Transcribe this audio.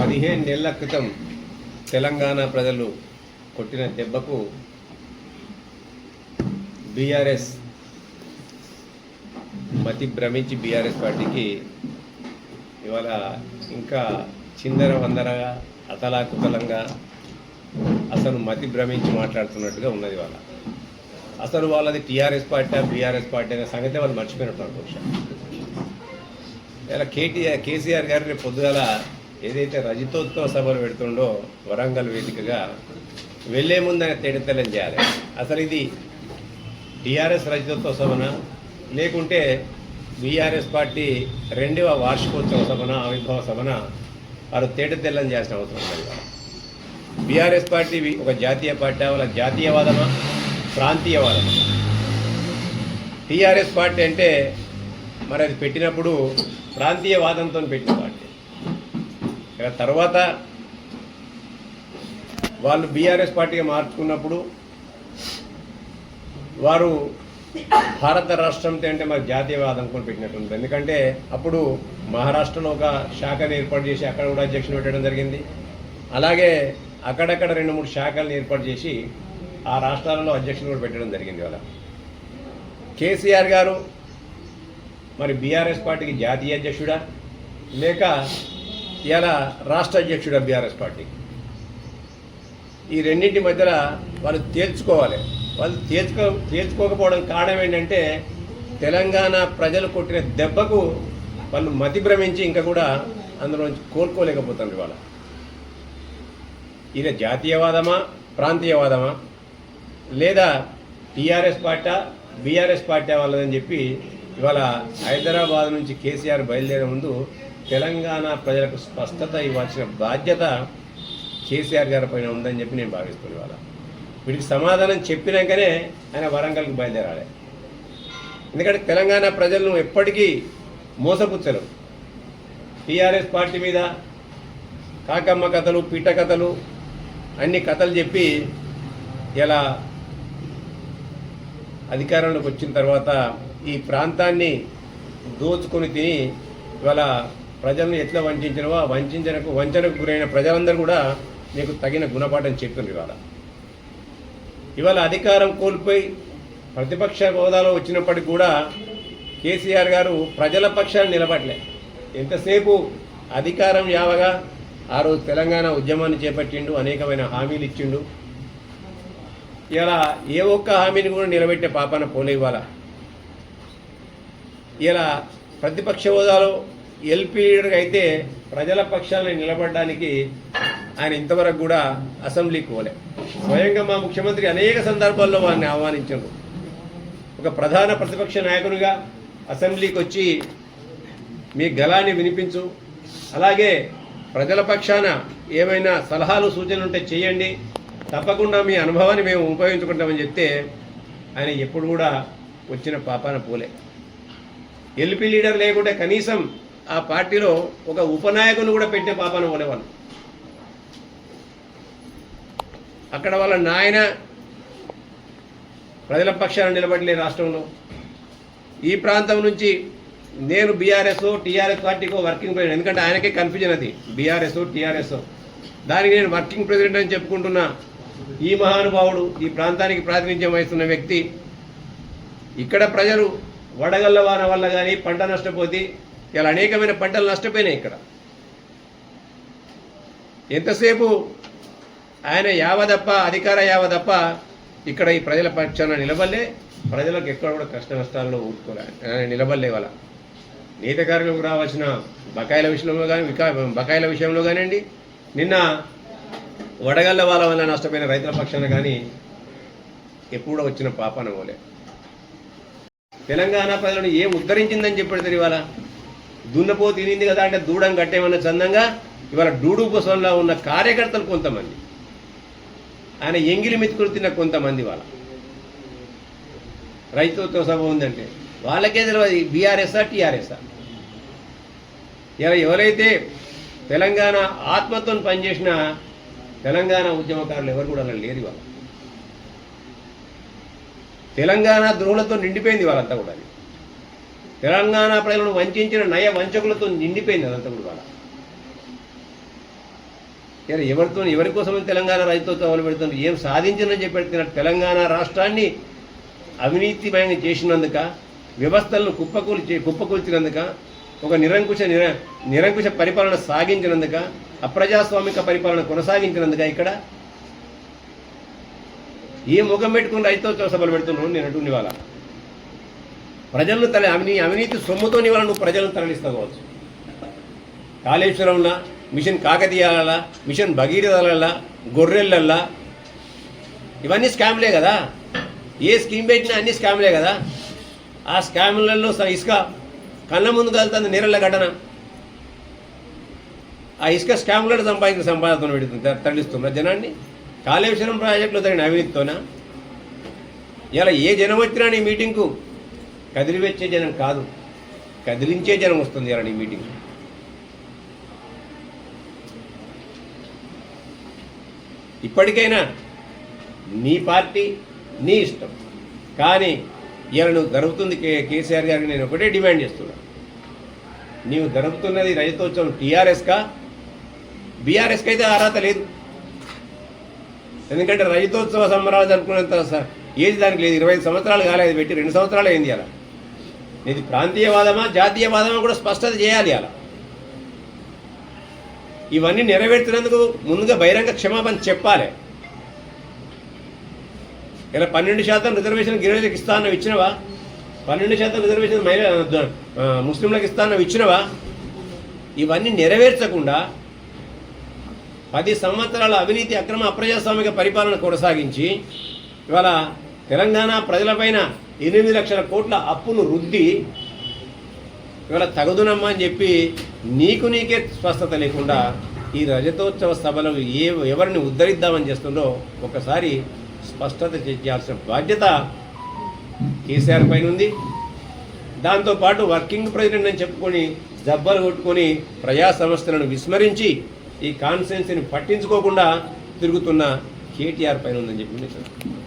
పదిహేను నెలల క్రితం తెలంగాణ ప్రజలు కొట్టిన దెబ్బకు బీఆర్ఎస్ మతి భ్రమించి బీఆర్ఎస్ పార్టీకి ఇవాళ ఇంకా చిందర వందరగా అతలాకుతలంగా అసలు మతి భ్రమించి మాట్లాడుతున్నట్టుగా ఉన్నది వాళ్ళ అసలు వాళ్ళది టీఆర్ఎస్ పార్టీ బీఆర్ఎస్ పార్టీ అనే సంగతి వాళ్ళు మర్చిపోయినట్టు అనుకోవచ్చు. ఇలా కేటీఆర్ కేసీఆర్ గారు రేపు పొద్దుగల ఏదైతే రజతోత్సవ సభలు పెడుతుండో వరంగల్ వేదికగా వెళ్ళే ముందు ఆయన తేడతెల్లం చేయాలి. అసలు ఇది టీఆర్ఎస్ రజతోత్సవ సభన? లేకుంటే బీఆర్ఎస్ పార్టీ రెండవ వార్షికోత్సవ సభన ఆవిర్భావ సభన? వారు తేటతెల్లం చేయాల్సిన అవసరం ఉంది బీఆర్ఎస్ పార్టీ ఒక జాతీయ పార్టీ వాళ్ళ జాతీయవాదమా? ప్రాంతీయవాదమా? టీఆర్ఎస్ పార్టీ అంటే మరి అది పెట్టినప్పుడు ప్రాంతీయవాదంతో పెట్టిన పార్టీ తర్వాత వాళ్ళు బీఆర్ఎస్ పార్టీగా మార్చుకున్నప్పుడు వారు భారత రాష్ట్రంతో అంటే మరి జాతీయవాదం కొని పెట్టినట్టుంది ఎందుకంటే అప్పుడు మహారాష్ట్రలో ఒక శాఖను ఏర్పాటు చేసి అక్కడ కూడా అధ్యక్షులు పెట్టడం జరిగింది. అలాగే అక్కడక్కడ రెండు మూడు శాఖలను ఏర్పాటు చేసి ఆ రాష్ట్రాలలో అధ్యక్షులు కూడా పెట్టడం జరిగింది వాళ్ళ కేసీఆర్ గారు మరి బీఆర్ఎస్ పార్టీకి జాతీయ అధ్యక్షుడా? లేక ఇలా రాష్ట్ర అధ్యక్షుడు బీఆర్ఎస్ పార్టీ. ఈ రెండింటి మధ్యలో వాళ్ళు తేల్చుకోవాలి. వాళ్ళు తేల్చుకో తేల్చుకోకపోవడం కారణం ఏంటంటే తెలంగాణ ప్రజలు కొట్టిన దెబ్బకు వాళ్ళు మతి భ్రమించి ఇంకా కూడా అందులో నుంచి కోలుకోలేకపోతున్నారు ఇవాళ. ఇది జాతీయవాదమా ప్రాంతీయవాదమా లేదా టీఆర్ఎస్ పార్టీ బీఆర్ఎస్ పార్టీ వాళ్ళదని చెప్పి ఇవాళ హైదరాబాద్ నుంచి కేసీఆర్ బయలుదేరే ముందు తెలంగాణ ప్రజలకు స్పష్టత ఇవ్వాల్సిన బాధ్యత కేసీఆర్ గారి పైన ఉందని చెప్పి నేను భావిస్తున్నాను ఇవాళ. వీటికి సమాధానం చెప్పినాకనే ఆయన వరంగల్కి బయలుదేరాలి. ఎందుకంటే తెలంగాణ ప్రజలను ఎప్పటికీ మోసపుచ్చరు. టీఆర్ఎస్ పార్టీ మీద కాకమ్మ కథలు పీట కథలు అన్ని కథలు చెప్పి ఇలా అధికారంలోకి వచ్చిన తర్వాత ఈ ప్రాంతాన్ని దోచుకొని తిని ఇవాళ ప్రజలను ఎట్లా వంచినవో ఆ వంచనకు వంచనకు గురైన ప్రజలందరూ కూడా మీకు తగిన గుణపాఠం చెప్పిండ్రు ఇవాళ. ఇవాళ అధికారం కోల్పోయి ప్రతిపక్ష హోదాలో వచ్చినప్పటికి కూడా కేసీఆర్ గారు ప్రజల పక్షాన్ని నిలబడలే. ఎంతసేపు అధికారం యావగా ఆ రోజు తెలంగాణ ఉద్యమాన్ని చేపట్టిండు అనేకమైన హామీలు ఇచ్చిండు. ఇలా ఏ ఒక్క హామీని కూడా నిలబెట్టే పాపాన పోలే ఇవాళ. ఇలా ప్రతిపక్ష హోదాలో ఎల్పీ లీడర్గా అయితే ప్రజల పక్షాన్ని నిలబడడానికి ఆయన ఇంతవరకు కూడా అసెంబ్లీకి పోలే. స్వయంగా మా ముఖ్యమంత్రి అనేక సందర్భాల్లో వారిని ఆహ్వానించారు. ఒక ప్రధాన ప్రతిపక్ష నాయకునిగా అసెంబ్లీకి వచ్చి మీ గలాన్ని వినిపించు. అలాగే ప్రజల పక్షాన ఏమైనా సలహాలు సూచనలు ఉంటే చేయండి. తప్పకుండా మీ అనుభవాన్ని మేము ఉపయోగించుకుంటామని చెప్తే ఆయన ఎప్పుడు కూడా వచ్చిన పాపాన పోలే. ఎల్పీ లీడర్ లేకుంటే కనీసం ఆ పార్టీలో ఒక ఉపనాయకుని కూడా పెట్టే పాపాన పోలేవాళ్ళు అక్కడ వాళ్ళ నాయన ప్రజల పక్షాన నిలబడలే రాష్ట్రంలో. ఈ ప్రాంతం నుంచి నేను బీఆర్ఎస్ టీఆర్ఎస్ పార్టీకో వర్కింగ్ ప్రెసిడెంట్. ఎందుకంటే ఆయనకే కన్ఫ్యూజన్ అది. BRS TRS. దానికి నేను వర్కింగ్ ప్రెసిడెంట్ అని చెప్పుకుంటున్నా ఈ మహానుభావుడు ఈ ప్రాంతానికి ప్రాతినిధ్యం వహిస్తున్న వ్యక్తి. ఇక్కడ ప్రజలు వడగళ్ళ వాన వల్ల కానీ పంట నష్టపోతే ఇలా అనేకమైన పంటలు నష్టపోయినాయి ఇక్కడ. ఎంతసేపు ఆయన యావదప్ప అధికార యావదప్ప ఇక్కడ ఈ ప్రజల పక్షాన నిలబడలే ప్రజలకు ఎక్కడ కూడా కష్ట నష్టాల్లో ఊరుకోలే ఆయన నిలబడలే వాళ్ళ నీతి రావాల్సిన బకాయిల విషయంలో కానీ వికా బకాయిల విషయంలో కానివ్వండి నిన్న వడగళ్ళ వాళ్ళ వల్ల నష్టపోయిన రైతుల పక్షాన కానీ ఎప్పుడో వచ్చిన పాపాన పోలే. తెలంగాణ ప్రజలను ఏం ఉద్ధరించిందని చెప్పాడు తెలియాలా దున్నపో తినింది కదా అంటే దూడం కట్టేమన్న చందంగా? ఇవాళ డూడు పొసంలో ఉన్న కార్యకర్తలు కొంతమంది. ఆయన ఎంగిలి మెతుకులు తిన్న కొంతమంది వాళ్ళ. రైతులతో సభ ఉందంటే వాళ్ళకే తెలియదు బీఆర్ఎస్ఆ టీఆర్ఎస్ఆ ఇలా ఎవరైతే తెలంగాణ ఆత్మతో పనిచేసిన తెలంగాణ ఉద్యమకారులు ఎవరు కూడా అలా లేరు ఇవాళ. తెలంగాణ ద్రోహులతో నిండిపోయింది వాళ్ళంతా కూడా అది. తెలంగాణ ప్రజలను వంచిన నయ వంచకులతో నిండిపోయింది అదంతా కూడా వాళ్ళ ఎవరితో ఎవరి కోసం తెలంగాణ రైతుతో మొదలు పెడుతుంది ఏం సాధించిందని చెప్పి తెలంగాణ రాష్ట్రాన్ని అవినీతిమయంగా చేసినందుక వ్యవస్థలను కుప్పకూల్చి కుప్పకూల్చినందుక ఒక నిరంకుశ నిర నిరంకుశ పరిపాలన సాగించినందుక అప్రజాస్వామిక పరిపాలన కొనసాగించినందుక ఇక్కడ ఏ ముఖం పెట్టుకుని రైతులతో సభలు పెడుతున్నారు నేను అటువంటి వాళ్ళ. ప్రజలను తల అవినీ అవినీతి సొమ్ముతో ఇవాళ నువ్వు ప్రజలను తరలిస్తావు కావచ్చు. కాళేశ్వరంలా మిషన్ కాకతీయాల మిషన్ భగీరథల గొర్రెలల్లా ఇవన్నీ స్కామ్లే కదా? ఏ స్కీమ్ పెట్టినా అన్ని స్కామ్లే కదా? ఆ స్కామ్లలో ఇసుక కళ్ళ ముందు కలుతుంది నీరళ్ళ ఘటన. ఆ ఇసుక స్కాములను సంపాదించిన సంపాదన పెడుతుంది తరలిస్తున్నారు జనాన్ని కాళేశ్వరం ప్రాజెక్టులో జరిగిన అవినీతితోనా? ఇలా ఏ జనం వచ్చినా నీ మీటింగ్కు కదిలివెచ్చే జనం కాదు. కదిలించే జనం వస్తుంది ఇలా నీ మీటింగ్. ఇప్పటికైనా నీ పార్టీ నీ ఇష్టం. కానీ ఇలా నువ్వు జరుగుతుంది కే కేసీఆర్ గారికి నేను ఒకటే డిమాండ్ చేస్తున్నా. నీవు జరుపుతున్నది రజతోత్సవం టీఆర్ఎస్కా? బీఆర్ఎస్కి అయితే అర్హత లేదు. ఎందుకంటే రజతోత్సవ సంబరాలు జరుపుకునేంత స- ఏజ్ దానికి లేదు. ఇరవై ఐదు సంవత్సరాలు కాలేదు. పెట్టి రెండు సంవత్సరాలు అయింది అలా ఇది ప్రాంతీయవాదమా జాతీయవాదమా కూడా స్పష్టత చేయాలి అలా. ఇవన్నీ నెరవేర్చినందుకు ముందుగా బహిరంగ క్షమాపణ చెప్పాలి. ఇలా పన్నెండు శాతం రిజర్వేషన్ గిరిజనులకు ఇస్తానని ఇచ్చినవా? పన్నెండు శాతం రిజర్వేషన్ మహిళ ముస్లింలకు ఇస్తానని ఇచ్చినవా? ఇవన్నీ నెరవేర్చకుండా పది సంవత్సరాల అవినీతి అక్రమ అప్రజాస్వామిక పరిపాలన కొనసాగించి ఇవాళ తెలంగాణ ప్రజలపైన ఎనిమిది లక్షల కోట్ల అప్పును రుద్ది ఇవాళ తగదునమ్మా అని చెప్పి నీకు నీకే స్వస్థత లేకుండా ఈ రజతోత్సవ సభలో ఏ ఎవరిని ఉద్ధరిద్దామని చేస్తుందో ఒకసారి స్పష్టత చేయాల్సిన బాధ్యత కేసీఆర్ పైన ఉంది. దాంతోపాటు వర్కింగ్ ప్రెసిడెంట్ అని చెప్పుకొని జబ్బలు కొట్టుకొని ప్రజా సమస్యలను విస్మరించి ఈ కాన్స్టిట్యున్సీని పట్టించుకోకుండా తిరుగుతున్న కేటీఆర్ పైన ఉందని చెప్పి నేను